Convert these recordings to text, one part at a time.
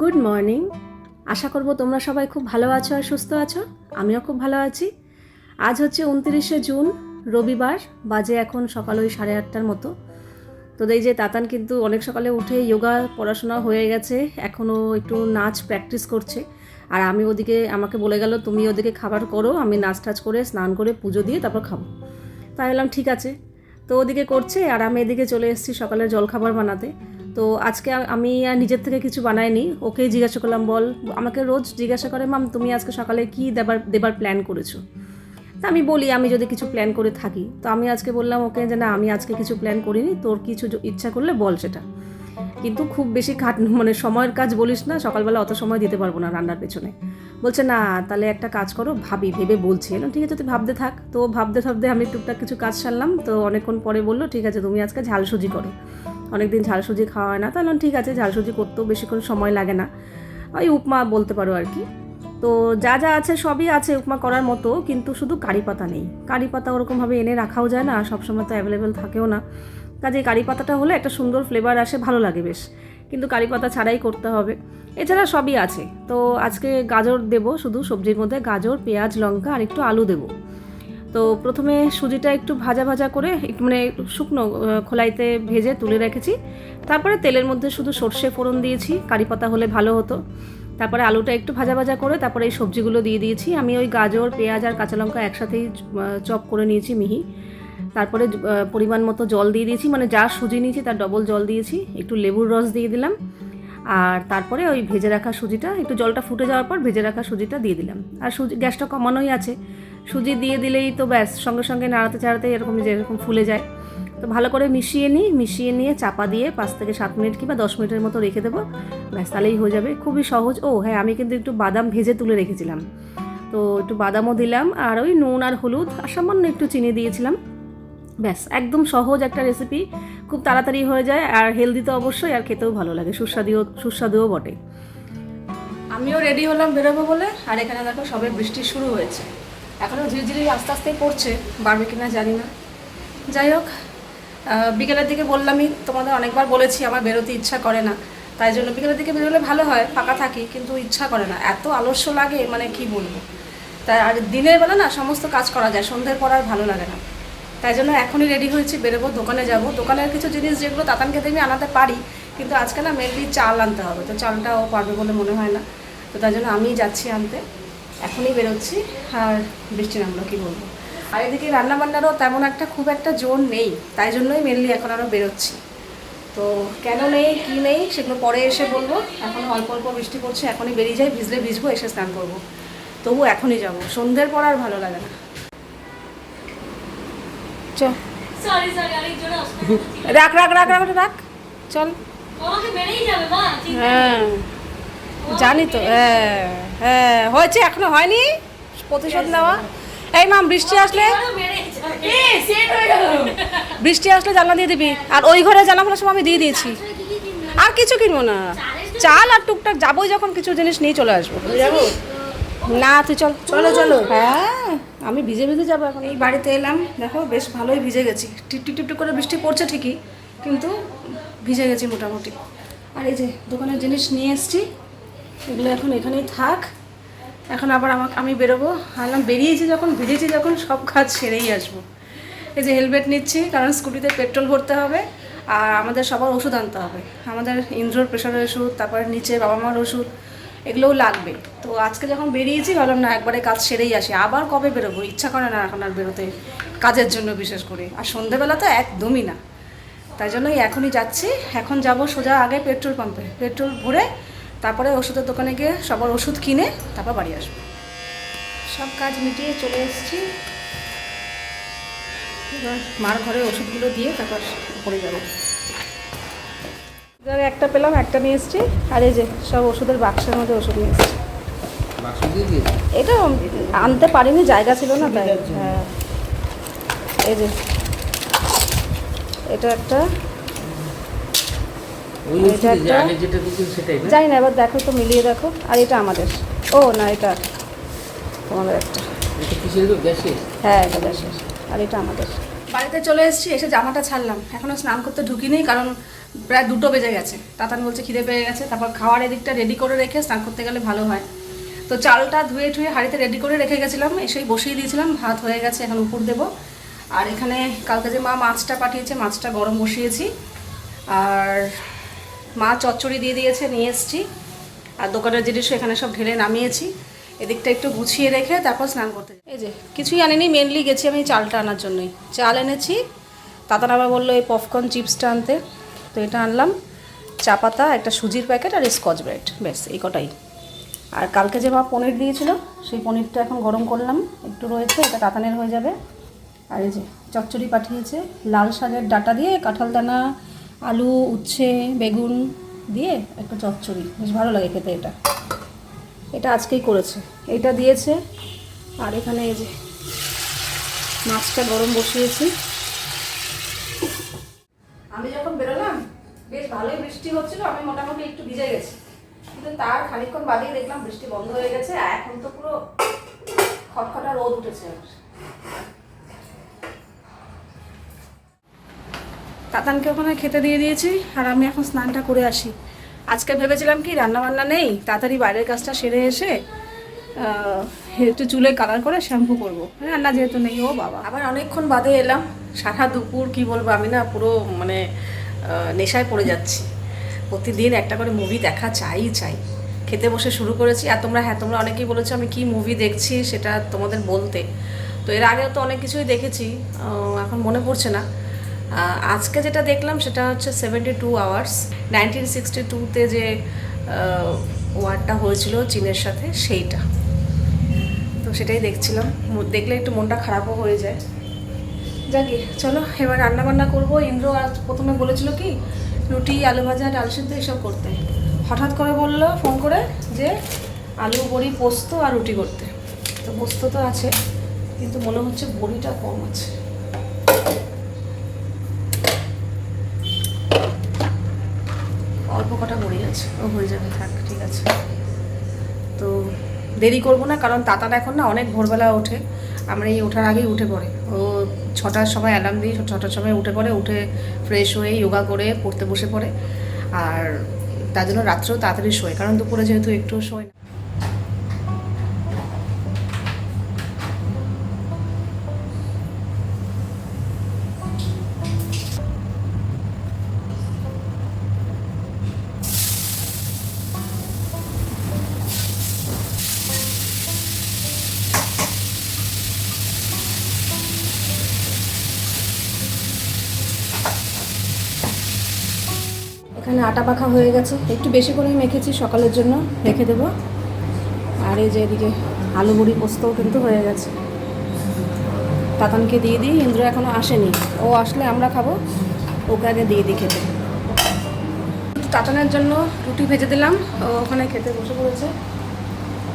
Good morning আশা করব তোমরা সবাই খুব ভালো আছো আর সুস্থ আছো। আমিও খুব ভালো আছি। আজ হচ্ছে উনত্রিশে জুন, রবিবার, বাজে এখন সকাল ওই সাড়ে আটটার মতো। তো এই যে তাতান কিন্তু অনেক সকালে উঠে যোগা পড়াশোনা হয়ে গেছে এখনও একটু নাচ প্র্যাকটিস করছে। আর আমি ওদিকে, আমাকে বলে গেল, তুমি ওদিকে খাবার করো, আমি নাচ টাচ করে স্নান করে পুজো দিয়ে তারপর খাব। তাই বললাম, ঠিক আছে। তো ওদিকে করছে, আর আমি এদিকে চলে এসেছি সকালের জলখাবার বানাতে। তো আজকে আমি আর নিজের থেকে কিছু বানাইনি। ওকে জিজ্ঞাসা করলাম, বল, আমাকে রোজ জিজ্ঞাসা করে, মাম, তুমি আজকে সকালে কি দেবার দেবার প্ল্যান করেছ? তা আমি বলি, আমি যদি কিছু প্ল্যান করে থাকি। তো আমি আজকে বললাম ওকে যে, না, আমি আজকে কিছু প্ল্যান করিনি। তোর কিছু ইচ্ছা করলে বল সেটা। কিন্তু খুব বেশি খাট মানে সময়ের কাজ বলিস না, সকালবেলা অত সময় দিতে পারব না রান্নার পেছনে। বলছে, না, তাহলে একটা কাজ করো, ভাবি, ভেবে বলছি। এলাম ঠিক আছে, তুই ভাবতে থাক। তো ভাবতে ভাবতে আমি টুকটাক কিছু কাজ সারলাম। তো অনেকক্ষণ পরে বলল, ঠিক আছে, তুমি আজকে ঝাল সুজি করো। অনেকদিন ঝাল সুজি খাওয়া হয় না। তাহলে ঠিক আছে ঝাল সুজি করতেও বেশিক্ষণ সময় লাগে না। ওই উপমা বলতে পারো আর কি। তো যা যা আছে সবই আছে উপমা করার মতো, কিন্তু শুধু কারি পাতা নেই। কারি পাতা ওরকমভাবে এনে রাখাও যায় না, সবসময় তো অ্যাভেলেবেল থাকেও না। কাজে কারি পাতাটা হলে একটা সুন্দর ফ্লেভার আসে, ভালো লাগে বেশ। কিন্তু কারি পাতা ছাড়াই করতে হবে। এছাড়া সবই আছে। তো আজকে গাজর দেব শুধু, সবজির মধ্যে গাজর, পেঁয়াজ, লঙ্কা আর একটু আলু দেবো। তো প্রথমে সুজিটা একটু ভাজা ভাজা করে মানে শুকনো খোলাইতে ভেজে তুলে রেখেছি। তারপরে তেলের মধ্যে শুধু সর্ষে ফোড়ন দিয়েছি, কারি পাতা হলে ভালো হতো। তারপরে আলুটা একটু ভাজা ভাজা করে তারপরে এই সবজিগুলো দিয়ে দিয়েছি। আমি ওই গাজর, পেঁয়াজ আর কাঁচা লঙ্কা একসাথেই চপ করে নিয়েছি মিহি। তারপরে পরিমাণ মতো জল দিয়ে দিয়েছি মানে যা সুজি নিয়েছি তার ডবল জল দিয়েছি। একটু লেবুর রস দিয়ে দিলাম। আর তারপরে ওই ভেজে রাখা সুজিটা, একটু জলটা ফুটে যাওয়ার পর ভেজে রাখা সুজিটা দিয়ে দিলাম। আর সুজি, গ্যাসটা কমানোই আছে। সুজি দিয়ে দিলেই তো ব্যাস, সঙ্গে সঙ্গে নাড়াতে চাড়াতে এরকম যেরকম ফুলে যায়। তো ভালো করে মিশিয়ে নিই, মিশিয়ে নিয়ে চাপা দিয়ে পাঁচ থেকে সাত মিনিট কিংবা দশ মিনিটের মতো রেখে দেবো। ব্যাস, তাহলেই হয়ে যাবে। খুবই সহজ। ও হ্যাঁ আমি কিন্তু একটু বাদাম ভেজে তুলে রেখেছিলাম। তো একটু বাদামও দিলাম আর ওই নুন আর হলুদ আর সামান্য একটু চিনি দিয়েছিলাম। ব্যাস, একদম সহজ একটা রেসিপি খুব তাড়াতাড়ি হয়ে যায় আর হেলদি তো অবশ্যই আর খেতেও ভালো লাগে। সুস্বাদুও সুস্বাদুও বটে। আমিও রেডি হলাম বেরোবো বলে। আর এখানে দেখো সবে বৃষ্টি শুরু হয়েছে। এখনও ঝিরঝিরি আস্তে আস্তে পড়ছে, বাড়বে কিনা জানি না। যাই হোক বিকেলের দিকে বললামই, তোমাদের অনেকবার বলেছি, আমার বেরোতে ইচ্ছা করে না। তাই জন্য বিকেলের দিকে বেরোলে ভালো হয়, ফাঁকা থাকি, কিন্তু ইচ্ছা করে না। এত আলস্য লাগে মানে কি বলব? তাই আর দিনের বেলা না, সমস্ত কাজ করা যায়, সন্ধ্যের পর আর ভালো লাগে না। তাই জন্য এখনই রেডি হয়েছি, বেরোবো, দোকানে যাব। দোকানের কিছু জিনিস যেগুলো তাতানকে দেখবি আনাতে পারি, কিন্তু আজকে না, মেনলি চাল আনতে হবে। তো চালটাও পারবে বলে মনে হয় না। তো তাই জন্য আমিই যাচ্ছি আনতে। এখনই বেরোচ্ছি আর বৃষ্টি নামলো কি বলব? আর এদিকে রান্নাবান্নারও তেমন একটা খুব একটা জোর নেই তাই জন্যই মেনলি এখন আরও বেরোচ্ছি। তো কেন নেই কি নেই সেগুলো পরে এসে বলব। এখন অল্প অল্প বৃষ্টি পড়ছে এখনই বেরিয়ে যাই ভিজলে ভিজবো এসে স্নান করব। তবু এখনই যাব সন্ধ্যের পর আর ভালো লাগে না। চল রাখ রাখ রাখ রাখ রাখ। চল। হ্যাঁ। জানি তো হ্যাঁ হ্যাঁ হয়েছে এখনও হয়নি? প্রতিশোধ নেওয়া? এই মাম বৃষ্টি আসলে? বৃষ্টি আসলে জানলা দিয়ে দিবি। আর ওই ঘরে জানলা খোলার সময় আমি দিয়ে দিয়েছি। আর কিছু কিনবো না। চাল আর টুকটাক যাবোই যখন কিছু জিনিস নিয়ে চলে আসব। না তুই চল। চলো চলো। হ্যাঁ। আমি ভিজে ভিজে যাব এখন। এই বাড়িতে এলাম। দেখো বেশ ভালোই ভিজে গেছি। টিপ টিপ টিপ করে বৃষ্টি পড়ছে ঠিকই কিন্তু ভিজে গেছি মোটামুটি। আর এই যে দোকানের জিনিস নিয়ে এসেছি। এগুলো এখন এখানেই থাক। এখন আবার আমাকে আমি বেরোবো। আনলাম বেরিয়েছি যখন, ভিজেছি যখন, সব কাজ সেরেই আসব। এই যে হেলমেট নিচ্ছি, কারণ স্কুটিতে পেট্রোল ভরতে হবে, আর আমাদের সবার ওষুধ আনতে হবে। আমাদের ইন্দ্রোর প্রেশারের ওষুধ, তারপর নিচে বাবা মার ওষুধ, এগুলোও লাগবে। তো আজকে যখন বেরিয়েছি, ভাবলাম, না, একবারে কাজ সেরেই আসি। আবার কবে বেরোবো? ইচ্ছা করে না এখন আর বেরোতে কাজের জন্য বিশেষ করে। আর সন্ধেবেলা তো একদমই না। তাই জন্যই এখনই যাচ্ছি। এখন যাব সোজা আগে পেট্রোল পাম্পে পেট্রোল ভরে তারপরে ওষুধের দোকানে গিয়ে সবার ওষুধ কিনে তারপর বাড়ি আসব। সব কাজ মিটিয়ে চলে এসেছি। এবার মার ঘরে ওষুধগুলো দিয়ে তারপর পড়ে যাব। এবারে একটা পেলাম একটা নিয়ে এসেছি। আর এই যে সব ওষুধের বাক্সের মধ্যে ওষুধ নিয়ে এসেছি। এটা আনতে পারিনি জায়গা ছিল না তাই। হ্যাঁ। এই যে এটা একটা ওই এটা ওষুধে যে একটা- আগে যেটা দিয়েছিল সেটাই না জানি না এবার দেখো তো মিলিয়ে দেখো। আর এটা আমাদের। ও না এটা তোমাদের একটা? গ্যাসের? হ্যাঁ এটা দেশের আর এটা আমাদের। বাড়িতে চলে এসেছি এসে জামাটা ছাড়লাম। এখনও স্নান করতে ঢুকিনি কারণ প্রায় দুটো বেজে গেছে। তাতান বলছে খিদে পেয়ে গেছে। তারপর খাওয়ার এদিকটা রেডি করে রেখে স্নান করতে গেলে ভালো হয়। তো চালটা ধুয়ে ধুয়ে হাঁড়িতে রেডি করে রেখে গেছিলাম। এসেই বসিয়ে দিয়েছিলাম। ভাত হয়ে গেছে এখন উপর দেবো। আর এখানে কালকে যে মা মাছটা পাঠিয়েছে মাছটা গরম বসিয়েছি। আর মা চচ্চড়ি দিয়ে দিয়েছে, নিয়ে এসেছি। আর দোকানের জিনিসও এখানে সব ঢেলে নামিয়েছি। এদিকটা একটু গুছিয়ে রেখে তারপর স্নান করতে এই যে, কিছুই আনিনি মেনলি গেছি আমি চালটা আনার জন্যই। চাল এনেছি। তাতান আবার বলল, এই পপকর্ন চিপসটা আনতে। তো এটা আনলাম। চা পাতা, একটা সুজির প্যাকেট আর স্কচ ব্রেড। ব্যাস, এই কটাই। আর কালকে যে মা পনির দিয়েছিল, সেই পনিরটা এখন গরম করলাম। একটু রয়েছে, এটা তাতানের হয়ে যাবে। আর এই যে, চচ্চড়ি পাঠিয়েছে। লাল শাকের ডাটা দিয়ে কাঁঠাল দানা আলু, উচ্ছে, বেগুন দিয়ে একটা চচ্চড়ি। বেশ ভালো লাগে খেতে এটা। এটা আজকেই করেছে। এটা দিয়েছে। আর এখানে এই যে মাছটা গরম বসিয়েছি। আমি যখন বেরোলাম, বেশ ভালোই বৃষ্টি হচ্ছিল, আমি মোটামুটি একটু ভিজে গেছি। কিন্তু তার খানিকক্ষণ বাদেই দেখলাম বৃষ্টি বন্ধ হয়ে গেছে এখন তো পুরো খটখটা রোদ উঠেছে তাতানকে ওখানে খেতে দিয়ে দিয়েছি, আর আমি এখন স্নানটা করে আসি। আজকে ভেবেছিলাম কি রান্না বান্না নেই, তাড়াতাড়ি বাইরের কাজটা সেরে এসে একটু চুলে কালার করে শ্যাম্পু করব। রান্না যেহেতু নেই, ও বাবা। আবার অনেকক্ষণ বাদে এলাম, সারা দুপুর কি বলব, আমি না পুরো মানে নেশায় পড়ে যাচ্ছি। প্রতিদিন একটা করে মুভি দেখা চাই চাই। খেতে বসে শুরু করেছি, আর তোমরা হ্যাঁ তোমরা অনেকেই বলেছ আমি কি মুভি দেখছি সেটা তোমাদের বলতে। তো এর আগেও তো অনেক কিছুই দেখেছি এখন মনে পড়ছে না। আজকে যেটা দেখলাম সেটা হচ্ছে seventy two hours nineteen sixty টুতে যে ওয়ারটা হয়েছিল চীনের সাথে, সেইটা। তো সেটাই দেখছিলাম। দেখলে একটু মনটা খারাপও হয়ে যায়। যাকে চলো, এবার রান্না বান্না করব। ইন্দ্র আজ প্রথমে বলেছিল কি, রুটি, আলু ভাজা, ডাল সিদ্ধ এসব করতে। হঠাৎ করে বলল, ফোন করে যে, আলু, বড়ি, পোস্ত আর রুটি করতে। তো পোস্ত তো আছে, কিন্তু মনে হচ্ছে বড়িটা কম আছে অল্প কটা বড়ি আছে ও হয়ে যাবে, থাক, ঠিক আছে। তো দেরি করব না, কারণ তাতার এখন না অনেক ভোরবেলা ওঠে। আমরা এই ওঠার আগেই উঠে পড়ে। ও ছটার সময় অ্যালার্ম দিই ছটার সময় উঠে পড়ে, উঠে ফ্রেশ হয়ে যোগা করে পড়তে বসে পড়ে। আর তার জন্য রাত্রেও তাড়াতাড়ি শোয়, কারণ দুপুরে যেহেতু একটু শোয় না। এখানে আটা পাখা হয়ে গেছে। একটু বেশি করেই মেখেছি, সকালের জন্য রেখে দেবো। আর এই যে এদিকে আলু বড়ি পোস্তও কিন্তু হয়ে গেছে। তাতানকে দিয়ে দিই, ইন্দ্র এখনও আসেনি। ও আসলে আমরা খাব, ওকে আগে দিয়ে দিই খেতে। তাতানের জন্য রুটি ভেজে দিলাম, ও ওখানে খেতে বসে পড়েছে।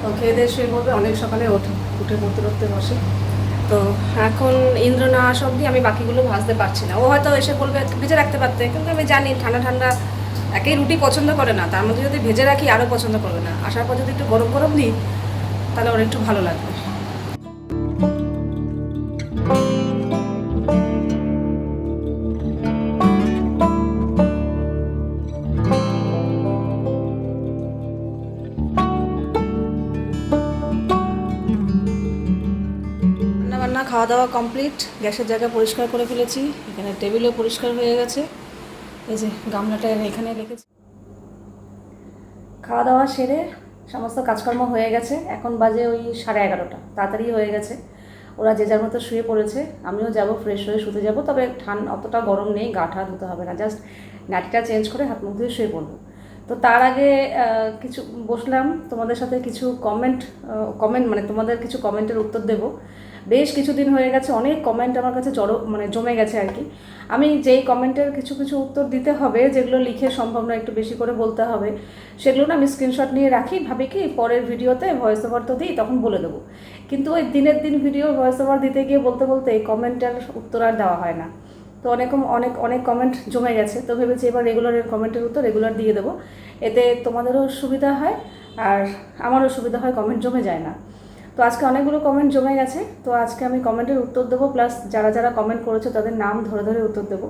ও খেয়ে দিয়ে শুয়ে পড়বে, অনেক সকালে ওঠে, উঠে পড়তে পড়তে বসে। তো এখন ইন্দ্র না আসা অব্দি আমি বাকিগুলো ভাজতে পারছি না। ও হয়তো এসে বলবে, ভেজে রাখতে পারতে। কিন্তু আমি জানি, ঠান্ডা ঠান্ডা একেই রুটি পছন্দ করে না, তার মধ্যে যদি ভেজে রাখি আরও পছন্দ করবে না। আসার পর যদি একটু গরম গরম দিই, তাহলে ওর একটু ভালো লাগবে। খাওয়া দাওয়া কমপ্লিট, গ্যাসের জায়গা পরিষ্কার করে ফেলেছি, এখানে টেবিলও পরিষ্কার হয়ে গেছে। এই যে গামলাটা এখানে রেখেছি। খাওয়া দাওয়া সেরে সমস্ত কাজকর্ম হয়ে গেছে। এখন বাজে ওই সাড়ে এগারোটা। তাড়াতাড়ি হয়ে গেছে। ওরা যে যার মতো শুয়ে পড়েছে, আমিও যাব ফ্রেশ হয়ে শুতে যাব। তবে ঠান অতটা গরম নেই, গা ঠা ধুতে হবে না। জাস্ট নাটিটা চেঞ্জ করে হাত মুখ ধুয়ে শুয়ে পড়ব। তো তার আগে কিছু বসলাম, তোমাদের সাথে কিছু কমেন্ট কমেন্ট মানে তোমাদের কিছু কমেন্টের উত্তর দেব। বেশ কিছুদিন হয়ে গেছে, অনেক কমেন্ট আমার কাছে জড়ো মানে জমে গেছে আর কি। আমি যেই কমেন্টের কিছু কিছু উত্তর দিতে হবে, যেগুলো লিখে সম্ভব না একটু বেশি করে বলতে হবে, সেগুলো না আমি স্ক্রিনশট নিয়ে রাখি, ভাবি কি পরের ভিডিওতে ভয়েস ওভার তো দিই, তখন বলে দেবো। কিন্তু ওই দিনের দিন ভিডিও ভয়েস ওভার দিতে গিয়ে বলতে বলতে এই কমেন্টের উত্তর আর দেওয়া হয় না। তো অনেক অনেক অনেক কমেন্ট জমে গেছে। তো ভেবেছি এবার রেগুলারের কমেন্টের উত্তর রেগুলার দিয়ে দেবো। এতে তোমাদেরও সুবিধা হয় আর আমারও সুবিধা হয় কমেন্ট জমে যায় না। তো আজকে অনেকগুলো কমেন্ট জমে গেছে। তো আজকে আমি কমেন্টের উত্তর দেবো প্লাস যারা যারা কমেন্ট করেছ তাদের নাম ধরে ধরে উত্তর দেবো।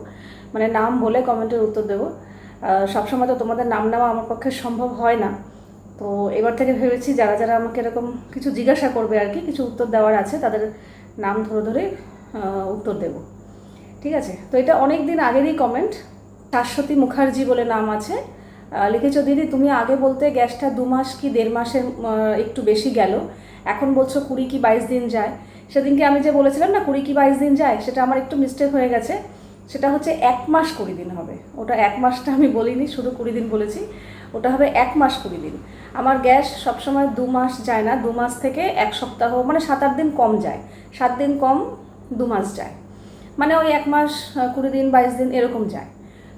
মানে নাম বলে কমেন্টের উত্তর দেবো। সবসময় তো তোমাদের নাম নেওয়া আমার পক্ষে সম্ভব হয় না। তো এবার থেকে ভেবেছি যারা যারা আমাকে এরকম কিছু জিজ্ঞাসা করবে আর কি, কিছু উত্তর দেওয়ার আছে, তাদের নাম ধরে ধরে উত্তর দেবো। ঠিক আছে? তো এটা অনেক দিন আগেরই কমেন্ট শাশ্বতী মুখার্জি বলে নাম আছে। লিখেছ, দিদি, তুমি আগে বলতে গ্যাসটা দু মাস কি দেড় মাসের একটু বেশি গেল। এখন বলছো কুড়ি কি বাইশ দিন যায়। সেদিনকে আমি যে বলেছিলাম না, কুড়ি কি বাইশ দিন যায়, সেটা আমার একটু মিস্টেক হয়ে গেছে। সেটা হচ্ছে এক মাস কুড়ি দিন হবে। ওটা এক মাসটা আমি বলিনি, শুধু কুড়ি দিন বলেছি। ওটা হবে এক মাস কুড়ি দিন। আমার গ্যাস সবসময় দু মাস যায় না, দু মাস থেকে এক সপ্তাহ মানে সাত আট দিন কম যায়। সাত দিন কম, দু মাস যায়। মানে ওই এক মাস কুড়ি দিন, বাইশ দিন এরকম যায়।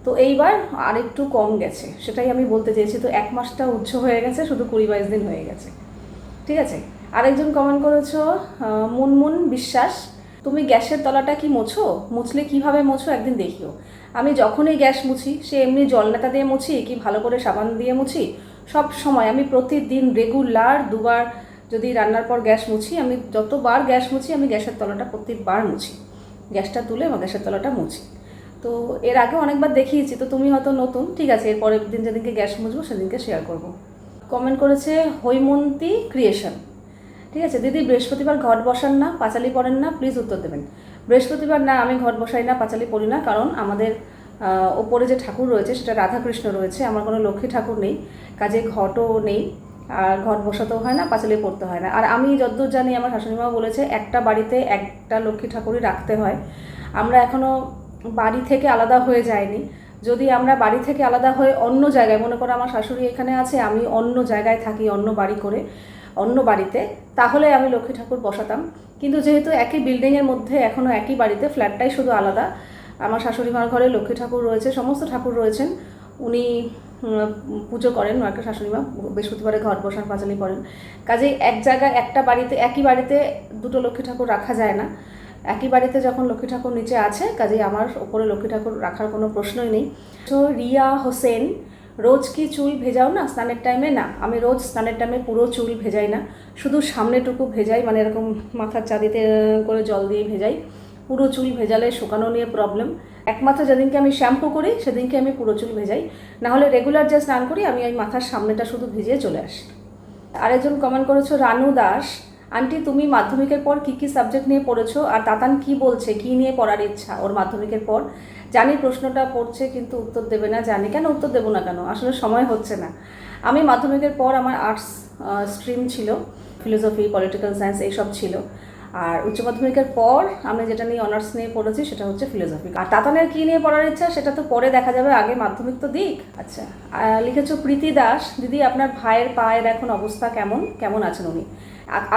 তো এইবার আর একটু কম গেছে। সেটাই আমি বলতে চেয়েছি, তো এক মাসটা উচ্চ হয়ে গেছে, শুধু কুড়ি, বাইশ দিন হয়ে গেছে। ঠিক আছে? আরেকজন কমেন্ট করেছ মুনমুন বিশ্বাস, তুমি গ্যাসের তলাটা কি মোছো? মুছলে কীভাবে মোছো? একদিন দেখিও। আমি যখনই গ্যাস মুছি, সে এমনি জল নেতা দিয়ে মুছি, কি ভালো করে সাবান দিয়ে মুছি, সব সময় আমি প্রতিদিন রেগুলার দুবার যদি রান্নার পর গ্যাস মুছি, আমি যতবার গ্যাস মুছি, আমি গ্যাসের তলাটা প্রত্যেকবার মুছি। গ্যাসটা তুলে আমার গ্যাসের তলাটা মুছি। তো এর আগে অনেকবার দেখিয়েছি, তো তুমি হয়তো নতুন, ঠিক আছে, এর পরের দিন যেদিনকে গ্যাস মুছবো সেদিনকে শেয়ার করব। কমেন্ট করেছে, হৈমন্তী ক্রিয়েশন ঠিক আছে, দিদি, বৃহস্পতিবার ঘট বসান না, পাঁচালি পড়েন না প্লিজ উত্তর দেবেন। বৃহস্পতিবার না, আমি ঘট বসাই না, পাঁচালি পড়ি না, কারণ আমাদের ওপরে যে ঠাকুর রয়েছে, সেটা রাধাকৃষ্ণ রয়েছে, আমার কোনো লক্ষ্মী ঠাকুর নেই, কাজে ঘটও নেই। আর ঘট বসাতেও হয় না, পাঁচালি পড়তে হয় না। আর আমি যতদূর জানি, আমার শাশুড়িমা বলেছে, একটা বাড়িতে একটা লক্ষ্মী ঠাকুরই রাখতে হয়। আমরা এখনও বাড়ি থেকে আলাদা হয়ে যায়নি যদি আমরা বাড়ি থেকে আলাদা হয়ে অন্য জায়গায়, মনে করো আমার শাশুড়ি এখানে আছে, আমি অন্য জায়গায় থাকি, অন্য বাড়ি করে, অন্য বাড়িতে, তাহলে আমি লক্ষ্মী ঠাকুর বসাতাম। কিন্তু যেহেতু একই বিল্ডিংয়ের মধ্যে এখনও একই বাড়িতে ফ্ল্যাটটাই শুধু আলাদা। আমার শাশুড়ি মার ঘরে লক্ষ্মী ঠাকুর রয়েছে, সমস্ত ঠাকুর রয়েছেন। উনি পুজো করেন একটা শাশুড়ি মা, বৃহস্পতিবারে ঘর বসান, পাঁচালি করেন কাজেই এক জায়গায় একটা বাড়িতে, একই বাড়িতে দুটো লক্ষ্মী ঠাকুর রাখা যায় না। একই বাড়িতে যখন লক্ষ্মী ঠাকুর নিচে আছে, কাজেই আমার ওপরে লক্ষ্মী ঠাকুর রাখার কোনো প্রশ্নই নেই। তো রিয়া হোসেন, রোজ কি চুল ভেজাও না স্নানের টাইমে? না, আমি রোজ স্নানের টাইমে পুরো চুল ভেজাই না। শুধু সামনেটুকু ভেজাই মানে এরকম মাথার চাঁদিতে করে জল দিয়ে ভেজাই। পুরো চুল ভেজালে শুকানো নিয়ে প্রবলেম একমাত্র যেদিনকে আমি শ্যাম্পু করি, সেদিনকে আমি পুরো চুল ভেজাই। নাহলে রেগুলার যে স্নান করি, আমি ওই মাথার সামনেটা শুধু ভিজিয়ে চলে আসি। আরেকজন কমেন্ট করেছ, রানু দাস, আন্টি, তুমি মাধ্যমিকের পর কি কি সাবজেক্ট নিয়ে পড়েছো? আর তাতান কি বলছে? কি নিয়ে পড়ার ইচ্ছা ওর মাধ্যমিকের পর? জানি প্রশ্নটা পড়ছে কিন্তু উত্তর দেবে না, জানি। কেন উত্তর দেবো না কেন? আসলে সময় হচ্ছে না। আমি মাধ্যমিকের পর আমার আর্টস স্ট্রিম ছিল ফিলোসফি পলিটিক্যাল সায়েন্স এইসব ছিল। আর উচ্চ মাধ্যমিকের পর আমি যেটা নিয়ে অনার্স নিয়ে পড়েছি সেটা হচ্ছে ফিলোসফি আর তাতানের কী নিয়ে পড়ার ইচ্ছা সেটা তো পরে দেখা যাবে, আগে মাধ্যমিক তো দিক। আচ্ছা লিখেছো প্রীতি দাস। দিদি, আপনার ভাইয়ের পায়ের এখন অবস্থা কেমন? কেমন আছেন উনি?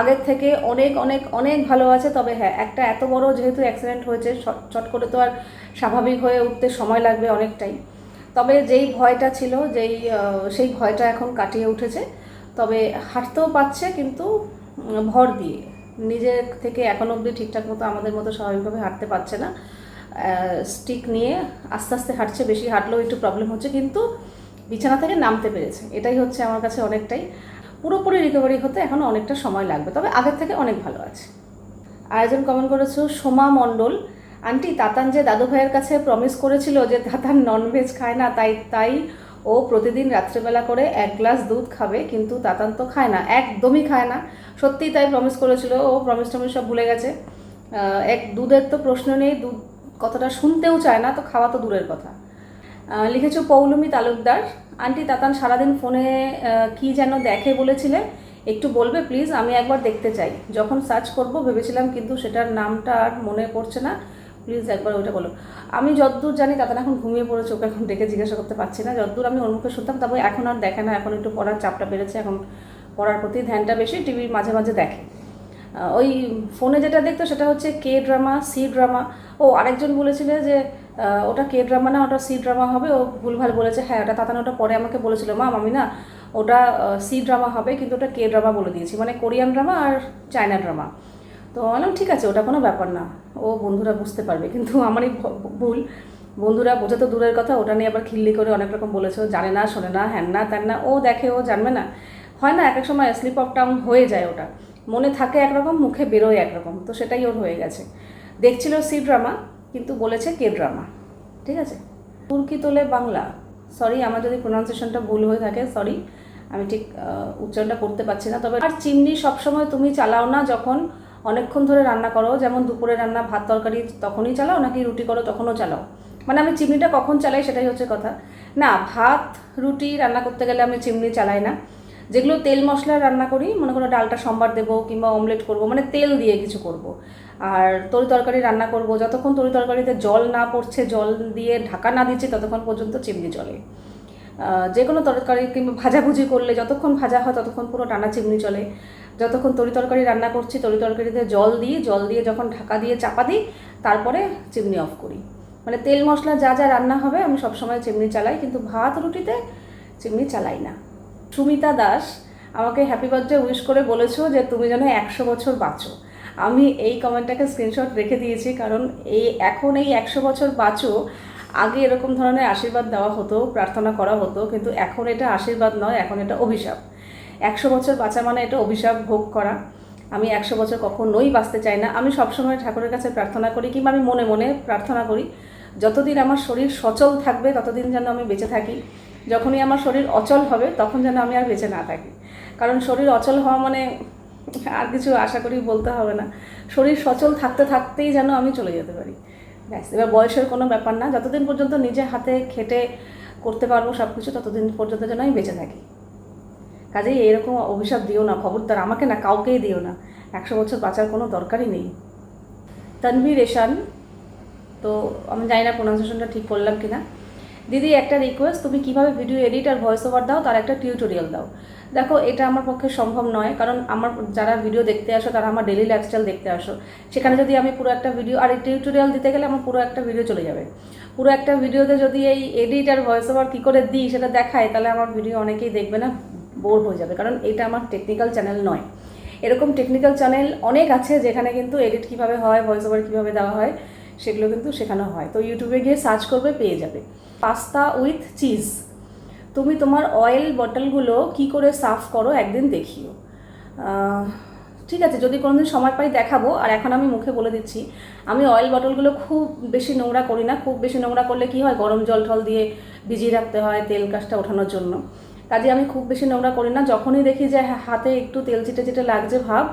আগের থেকে অনেক অনেক অনেক ভালো আছে, তবে হ্যাঁ একটা এত বড় যেহেতু অ্যাক্সিডেন্ট হয়েছে চট করে তো আর স্বাভাবিক হয়ে উঠতে সময় লাগবে অনেকটাই। তবে যেই ভয়টা ছিল, যেই সেই ভয়টা এখন কাটিয়ে উঠেছে। তবে হাঁটতেও পাচ্ছে, কিন্তু ভর দিয়ে। নিজের থেকে এখন অবধি ঠিকঠাক মতো আমাদের মতো স্বাভাবিকভাবে হাঁটতে পারছে না। স্টিক নিয়ে আস্তে আস্তে হাঁটছে, বেশি হাঁটলেও একটু প্রবলেম হচ্ছে, কিন্তু বিছানা থেকে নামতে পেরেছে। এটাই হচ্ছে আমার কাছে অনেকটাই, পুরোপুরি রিকভারি হতে এখনও অনেকটা সময় লাগবে, তবে আগের থেকে অনেক ভালো আছে। আয়োজন কমেন্ট করেছ সোমা মণ্ডল। আন্টি, তাতান যে দাদু ভাইয়ের কাছে প্রমিস করেছিল যে তাতান ননভেজ খায় না, তাই তাই ও প্রতিদিন রাত্রেবেলা করে এক গ্লাস দুধ খাবে, কিন্তু তাতান তো খায় না, একদমই খায় না। সত্যিই তাই প্রমিস করেছিল, ও প্রমিস টমিস সব ভুলে গেছে। এক দুধের তো প্রশ্ন নেই, দুধ কথাটা শুনতেও চায় না, তো খাওয়া তো দূরের কথা। লিখেছো পৌলমী তালুকদার। আন্টি তাতান সারাদিন ফোনে কি যেন দেখে বলেছিলে, একটু বলবে প্লিজ আমি একবার দেখতে চাই। যখন সার্চ করব, ভেবেছিলাম কিন্তু সেটার নামটা আর মনে পড়ছে না। প্লিজ একবার ওইটা বলো। আমি যতদূর জানি তাতান এখন ঘুমিয়ে পড়েছে, ওকে এখন ডেকে জিজ্ঞাসা করতে পারছি না। যতদূর আমি ওর মুখে শুনতাম তবে এখন আর দেখে না, এখন একটু পড়ার চাপটা বেড়েছে, এখন পড়ার প্রতি ধ্যানটা বেশি টিভির মাঝে মাঝে দেখে। ওই ফোনে যেটা দেখতো সেটা হচ্ছে কে ড্রামা, সি ড্রামা। ও আরেকজন বলেছিল যে ওটা কে ড্রামা না, ওটা সি ড্রামা হবে। ও ভুলভাল বলেছে হ্যাঁ ওটা তাতান ওটা পরে আমাকে বলেছিল, মা আমি না, ওটা সি ড্রামা হবে, কিন্তু ওটা কে ড্রামা বলে দিয়েছি। মানে কোরিয়ান ড্রামা আর চায়না ড্রামা। তো বললাম, ঠিক আছে, ওটা কোনো ব্যাপার না। ও বন্ধুরা বুঝতে পারবে। কিন্তু আমারই ভুল। বন্ধুরা, বোঝা তো দূরের কথা, ওটা নিয়ে আবার খিল্লি করে অনেক রকম বলেছে। জানে না, শোনে না, হ্যান না, ত্যান না, ও দেখে, ও জানবে না। হয় না এক এক সময় স্লিপ অফ টাউন হয়ে যায় ওটা। মনে থাকে একরকম, মুখে বেরোয় একরকম। তো সেটাই ওর হয়ে গেছে। দেখছিল সি ড্রামা, কিন্তু বলেছে কে ড্রামা। ঠিক আছে? তুর্কি তোলে বাংলা। সরি, আমার যদি প্রোনাউন্সিয়েশনটা ভুল হয়ে থাকে, সরি। আমি ঠিক উচ্চারণটা করতে পারছি না। তবে আর চিমনি সবসময় তুমি চালাও না যখন অনেকক্ষণ ধরে রান্না করো, যেমন দুপুরে রান্না ভাত তরকারি তখনই চালাও নাকি রুটি করো তখনও চালাও? মানে আমি চিমনিটা কখন চালাই সেটাই হচ্ছে কথা। না, ভাত, রুটি রান্না করতে গেলে আমি চিমনি চালাই না। যেগুলো তেল মশলা রান্না করি, মনে করো ডালটা সম্বার দেবো কিংবা অমলেট করব মানে তেল দিয়ে কিছু করব। আর তরি তরকারি রান্না করব, যতক্ষণ তরি তরকারিতে জল না পড়ছে, জল দিয়ে ঢাকা না দিচ্ছে, ততক্ষণ পর্যন্ত চিমনি চলে। যে কোনো তরকারি কিংবা ভাজাভুজি করলে, যতক্ষণ ভাজা হয় ততক্ষণ পুরো টানা চিমনি চলে। যতক্ষণ তরি তরকারি রান্না করছি, তরি তরকারিতে জল দিই, জল দিয়ে যখন ঢাকা দিয়ে চাপা দিই, তারপরে চিমনি অফ করি। মানে তেল মশলা যা যা রান্না হবে, আমি সবসময় চিমনি চালাই, কিন্তু ভাত রুটিতে চিমনি চালাই না। সুমিতা দাস আমাকে হ্যাপি বার্থডে উইশ করে বলেছ যে, তুমি যেন একশো বছর বাঁচো। আমি এই কমেন্টটাকে স্ক্রিনশট রেখে দিয়েছি, কারণ এই, এখন এই একশো বছর বাঁচো, আগে এরকম ধরনের আশীর্বাদ দেওয়া হতো, প্রার্থনা করা হতো, কিন্তু এখন এটা আশীর্বাদ নয়, এখন এটা অভিশাপ। একশো বছর বাঁচা মানে এটা অভিশাপ ভোগ করা। আমি একশো বছর কখনোই বাঁচতে চাই না। আমি সবসময় ঠাকুরের কাছে প্রার্থনা করি কিংবা আমি মনে মনে প্রার্থনা করি, যতদিন আমার শরীর সচল থাকবে ততদিন যেন আমি বেঁচে থাকি। যখনই আমার শরীর অচল হবে তখন যেন আমি আর বেঁচে না থাকি। কারণ শরীর অচল হওয়া মানে আর কিছু আশা করি বলতে হবে না। শরীর সচল থাকতে থাকতেই যেন আমি চলে যেতে পারি। ব্যাস, এবার বয়সের কোনো ব্যাপার না। যতদিন পর্যন্ত নিজে হাতে খেটে করতে পারব সব কিছু ততদিন পর্যন্ত যেন আমি বেঁচে থাকি। কাজেই এরকম অভিশাপ দিও না, খবরদার, আমাকে না, কাউকেই দিও না। একশো বছর বাঁচার কোনো দরকারই নেই। তানভীর এশান, তো আমি জানি না প্রোনাউন্সিয়েশনটা ঠিক করলাম কি না দিদি, একটা রিকোয়েস্ট তুমি কীভাবে ভিডিও এডিট আর ভয়েস ওভার দাও, তার একটা টিউটোরিয়াল দাও। দেখো, এটা আমার পক্ষে সম্ভব নয়, কারণ আমার যারা ভিডিও দেখতে আসো, তারা আমার ডেলি লাইফস্টাইল দেখতে আসো। সেখানে যদি আমি পুরো একটা ভিডিও আর এই টিউটোরিয়াল দিতে গেলে আমার পুরো একটা ভিডিও চলে যাবে। পুরো একটা ভিডিওতে যদি এই এডিট আর ভয়েস ওভার কী করে দিই, সেটা দেখায়, তাহলে আমার ভিডিও অনেকেই দেখবে না। বোর হয়ে যাবে, কারণ এটা আমার টেকনিক্যাল চ্যানেল নয়। এরকম টেকনিক্যাল চ্যানেল অনেক আছে যেখানে কিন্তু এডিট কীভাবে হয় ভয়েস ওভার কীভাবে দেওয়া হয়, সেগুলো কিন্তু শেখানো হয়। তো ইউটিউবে গিয়ে সার্চ করবে, পেয়ে যাবে। পাস্তা উইথ চিজ তুমি তোমার অয়েল বটলগুলো কি করে সাফ করো একদিন দেখিও। ঠিক আছে, যদি কোনোদিন সময় পাই দেখাবো। আর এখন আমি মুখে বলে দিচ্ছি, আমি অয়েল বটলগুলো খুব বেশি নোংরা করি না। খুব বেশি নোংরা করলে কি হয়, গরম জল টল দিয়ে ভিজিয়ে রাখতে হয় তেল কাজটা ওঠানোর জন্য। কাজে আমি খুব বেশি নোংরা করি না। যখনই দেখি যে হ্যাঁ, হাতে একটু তেল চিটে চিটে লাগছে ভাব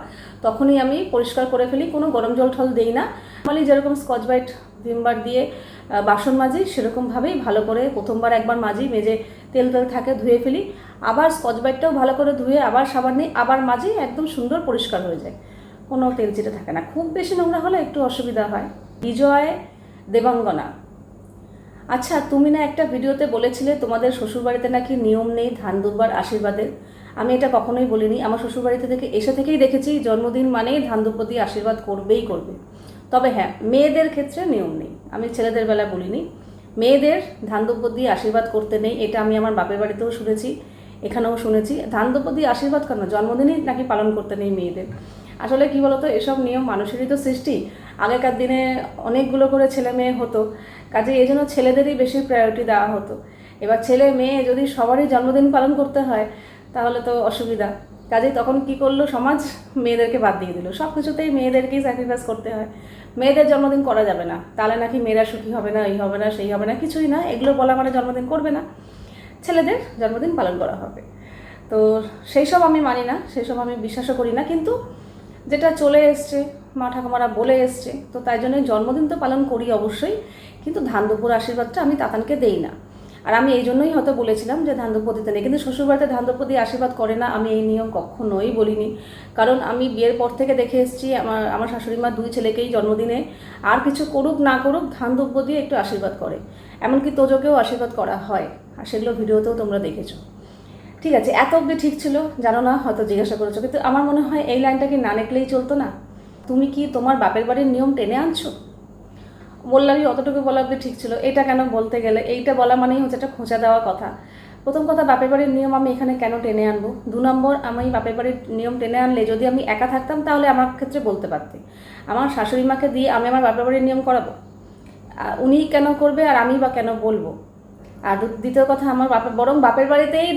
তখনই আমি পরিষ্কার করে ফেলি কোনো গরম জল ঠল দিই না। নর্মালি যেরকম স্কচ ব্রাইট ভিমবার দিয়ে বাসন মাজি সেরকমভাবেই ভালো করে প্রথমবার একবার মাজি মেজে তেল তেল থাকে ধুয়ে ফেলি। আবার স্কচ ব্রাইটটাও ভালো করে ধুয়ে আবার সাবান নিই আবার মাজি একদম সুন্দর পরিষ্কার হয়ে যায়। কোনো তেল চিটে থাকে না। খুব বেশি নোংরা হলে একটু অসুবিধা হয়। বিজয় দেবাঙ্গনা। আচ্ছা তুমি না একটা ভিডিওতে বলেছিলে তোমাদের শ্বশুরবাড়িতে নাকি নিয়ম নেই ধান দুব্বার আশীর্বাদের আমি এটা কখনোই বলিনি। আমার শ্বশুরবাড়িতে থেকে এসে থেকেই দেখেছি জন্মদিন মানেই ধান দিয়ে আশীর্বাদ করবেই করবে। তবে হ্যাঁ মেয়েদের ক্ষেত্রে নিয়ম নেই। আমি ছেলেদের বেলা বলিনি। মেয়েদের ধান দিয়ে আশীর্বাদ করতে নেই, এটা আমি আমার বাপের বাড়িতেও শুনেছি, এখানেও শুনেছি। ধান দিয়ে আশীর্বাদ কেন? জন্মদিনই নাকি পালন করতে নেই মেয়েদের। আসলে কি বলতো, এসব নিয়ম মানুষেরই তো সৃষ্টি। আগেকার দিনে অনেকগুলো করে ছেলে মেয়ে হতো কাজে এই জন্য ছেলেদেরই বেশি প্রায়োরিটি দেওয়া হতো। এবার ছেলে মেয়ে যদি সবারই জন্মদিন পালন করতে হয়, তাহলে তো অসুবিধা। কাজেই তখন কি করল সমাজ? মেয়েদেরকে বাদ দিয়ে দিল। সব কিছুতেই মেয়েদেরকেই স্যাক্রিফাইস করতে হয়। মেয়েদের জন্মদিন করা যাবে না। তাহলে নাকি মেয়েরা সুখী হবে না, এই হবে না, সেই হবে না, কিছুই না। এগুলো বলা মানে জন্মদিন করবে না। ছেলেদের জন্মদিন পালন করা হবে। তো সেই সব আমি মানি না সেই সব আমি বিশ্বাসও করি না। কিন্তু যেটা চলে এসছে, মা ঠাকুমারা বলে এসছে, তো তাই জন্য জন্মদিন তো পালন করি অবশ্যই, কিন্তু ধান দুপুর আশীর্বাদটা আমি তাতানকে দেই না। আর আমি এই জন্যই হয়তো বলেছিলাম যে ধান দুপ্প দিতে নেই, কিন্তু শ্বশুরবাড়িতে ধান দুপ্প দিয়ে আশীর্বাদ করে না, আমি এই নিয়ম কখনোই বলিনি। কারণ আমি বিয়ের পর থেকে দেখে এসেছি, আমার আমার শাশুড়ি মা দুই ছেলেকেই জন্মদিনে আর কিছু করুক না করুক ধান দুব্য দিয়ে একটু আশীর্বাদ করে। এমনকি তোজোকেও আশীর্বাদ করা হয়, আর সেগুলো ভিডিওতেও তোমরা দেখেছ। ঠিক আছে, এত অবধি ঠিক ছিল? জানো না, হয়তো জিজ্ঞাসা করেছ, কিন্তু আমার মনে হয় এই লাইনটা কি না নেকলেই চলতো না? তুমি কি তোমার বাপের বাড়ির নিয়ম টেনে আনছো? বললামই অতটুকু বলা অবধি ঠিক ছিল, এটা কেন বলতে গেলে? এইটা বলা মানেই হচ্ছে একটা খোঁচা দেওয়া কথা। প্রথম কথা, বাপের বাড়ির নিয়ম আমি এখানে কেন টেনে আনব? দু নম্বর, আমি বাপের বাড়ির নিয়ম টেনে আনলে যদি আমি একা থাকতাম, তাহলে আমার ক্ষেত্রে বলতে পারতে। আমার শাশুড়ি মাকে দিয়ে আমি আমার বাপের বাড়ির নিয়ম করাবো? উনি কেন করবে আর আমি বা কেন বলব? আর দ্বিতীয় কথা, আমার বাপের, বরং বাপের বাড়িতেই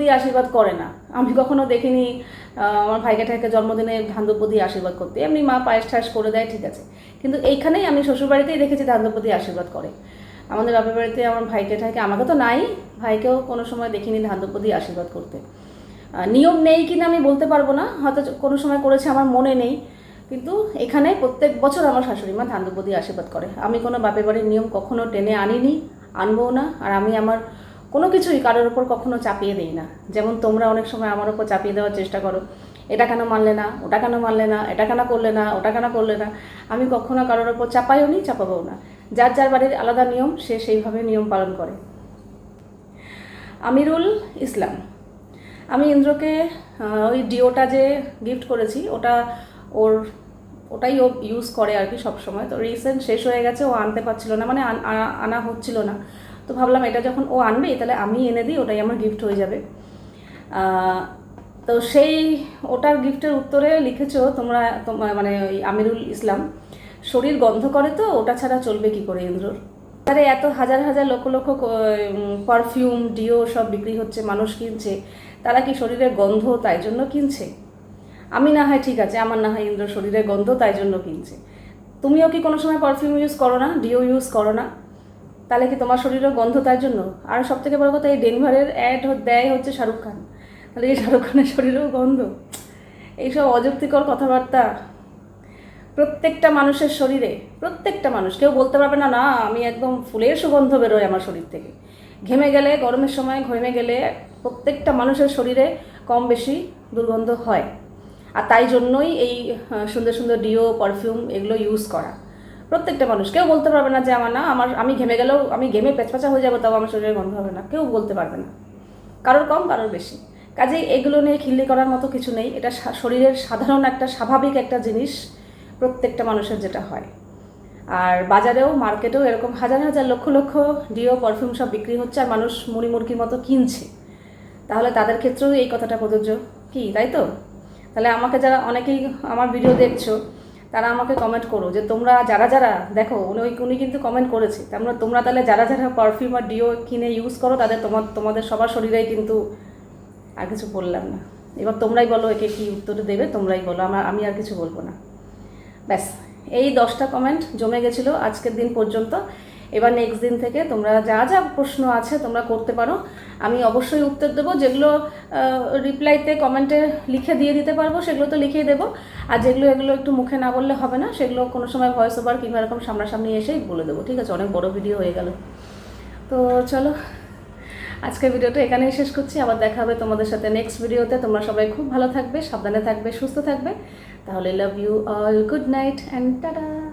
দিয়ে আশীর্বাদ করে না। আমি কখনো দেখিনি আমার ভাইকে ঠাইকে জন্মদিনে দিয়ে আশীর্বাদ করতে। এমনি মা পায়েস ঠায়েস করে দেয়, ঠিক আছে। কিন্তু এইখানেই আমি শ্বশুরবাড়িতেই দেখেছি ধান্দব্য দিয়ে আশীর্বাদ করে। আমাদের বাপের বাড়িতে আমার ভাইকে ঠাইকে, আমাকে তো নাই, ভাইকেও কোনো সময় দেখিনি দিয়ে আশীর্বাদ করতে। নিয়ম নেই কিনা আমি বলতে পারব না, হয়তো কোনো সময় করেছে আমার মনে নেই। কিন্তু এখানে প্রত্যেক বছর আমার শাশুড়ি মা ধান্দব্য দিয়ে আশীর্বাদ করে। আমি কোনো বাপের বাড়ির নিয়ম কখনো টেনে আনিনি। আনবও না, আর আমি আমার কোনো কিছুই কারোর ওপর কখনো চাপিয়ে দিই না। যেমন তোমরা অনেক সময় আমার ওপর চাপিয়ে দেওয়ার চেষ্টা করো, এটা কেন মানলে না, ওটা কেন মানলে না, এটা কেন করলে না, ওটা কেন করলে না, আমি কখনো কারোর ওপর চাপাইও নি, চাপাবও না। যার যার বাড়ির আলাদা নিয়ম, সে সেইভাবে নিয়ম পালন করে। আমিরুল ইসলাম। আমি ইন্দ্রকে ওই ডিওটা যে গিফট করেছি, ওটা ওর ওটাই ও ইউজ করে আর কি সবসময়। তো রিসেন্ট শেষ হয়ে গেছে, ও আনতে পারছিল না মানে আনা- হচ্ছিল না। তো ভাবলাম এটা যখন ও আনবে, তাহলে আমি এনে দিই, ওটাই আমার গিফট হয়ে যাবে। তো সেই ওটার গিফটের উত্তরে লিখেছো তোমরা তোমার মানে আমিরুল ইসলাম, শরীর গন্ধ করে তো, ওটা ছাড়া চলবে কি করে ইন্দ্রর? আরে, এত হাজার হাজার লক্ষ লক্ষ পারফিউম ডিও সব বিক্রি হচ্ছে, মানুষ কিনছে। তারা কি শরীরের গন্ধ তাই জন্য কিনছে? আমি না হয় ঠিক আছে, আমার না হয় ইন্দ্র শরীরের গন্ধ, তাই জন্য কিনছে। তুমিও কি কোনো সময় পারফিউম ইউজ করো না? ডিও ইউজ করো না? তাহলে কি তোমার শরীরের গন্ধ তার জন্য? আর সব থেকে বড় কথা, এই ডেনভারের অ্যাড দেয় হচ্ছে শাহরুখ খান। তাহলে এই শাহরুখ খানের শরীরেও গন্ধ। এইসব অযুক্তিকর কথাবার্তা প্রত্যেকটা মানুষের শরীরে, প্রত্যেকটা মানুষ, কেউ বলতে পারবে না না, আমি একদম ফুলের সুগন্ধ বেরোয় আমার শরীর থেকে। ঘেমে গেলে, গরমের সময় ঘেমে গেলে প্রত্যেকটা মানুষের শরীরে কম বেশি দুর্গন্ধ হয়। আর তাই জন্যই এই সুন্দর সুন্দর ডিও পারফিউম এগুলো ইউজ করা। প্রত্যেকটা মানুষ, কেউ বলতে পারবে না যে আমার না, আমার, আমি ঘেমে গেলেও, আমি ঘেমে পেঁচপাচা হয়ে যাব, তাও আমার শরীরে গন্ধ হবে না। কেউ বলতে পারবে না। কারোর কম, কারোর বেশি। কাজেই এগুলো নিয়ে খিল্লি করার মতো কিছু নেই। এটা শরীরের সাধারণ একটা, স্বাভাবিক একটা জিনিস প্রত্যেকটা মানুষের যেটা হয়। আর বাজারেও, মার্কেটেও এরকম হাজার হাজার লক্ষ লক্ষ ডিও পারফিউম সব বিক্রি হচ্ছে আর মানুষ মুড়ি মুরগির মতো কিনছে। তাহলে তাদের ক্ষেত্রেও এই কথাটা প্রযোজ্য। কি, তাই তো? তাহলে আমাকে যারা অনেকেই আমার ভিডিও দেখছ, তারা আমাকে কমেন্ট করো যে তোমরা যারা যারা, দেখো, উনি উনি কিন্তু কমেন্ট করেছে। তোমরা তোমরা তাহলে যারা যারা পারফিউম আর ডিও কিনে ইউজ করো, তাদের তোমার তোমাদের সবার শরীরেই কিন্তু আর কিছু বললাম না। এবার তোমরাই বলো একে কি উত্তর দেবে, তোমরাই বলো। আমার আমি আর কিছু বলব না। ব্যাস, এই দশটা কমেন্ট জমে গেছিল আজকের দিন পর্যন্ত। এবার নেক্সট দিন থেকে তোমরা যা যা প্রশ্ন আছে তোমরা করতে পারো। আমি অবশ্যই উত্তর দেবো, যেগুলো রিপ্লাইতে কমেন্টে লিখে দিয়ে দিতে পারব, সেগুলো তো লিখেই দেবো। আর যেগুলো, এগুলো একটু মুখে না বললে হবে না, সেগুলো কোনো সময় ভয়েস ওভার কিংবা এরকম সামনাসামনি এসেই বলে দেবো, ঠিক আছে? অনেক বড় ভিডিও হয়ে গেল। তো চলো, আজকের ভিডিওটা এখানেই শেষ করছি। আবার দেখা হবে তোমাদের সাথে নেক্সট ভিডিওতে তোমরা সবাই খুব ভালো থাকবে, সাবধানে থাকবে, সুস্থ থাকবে। তাহলে love you all good night and tata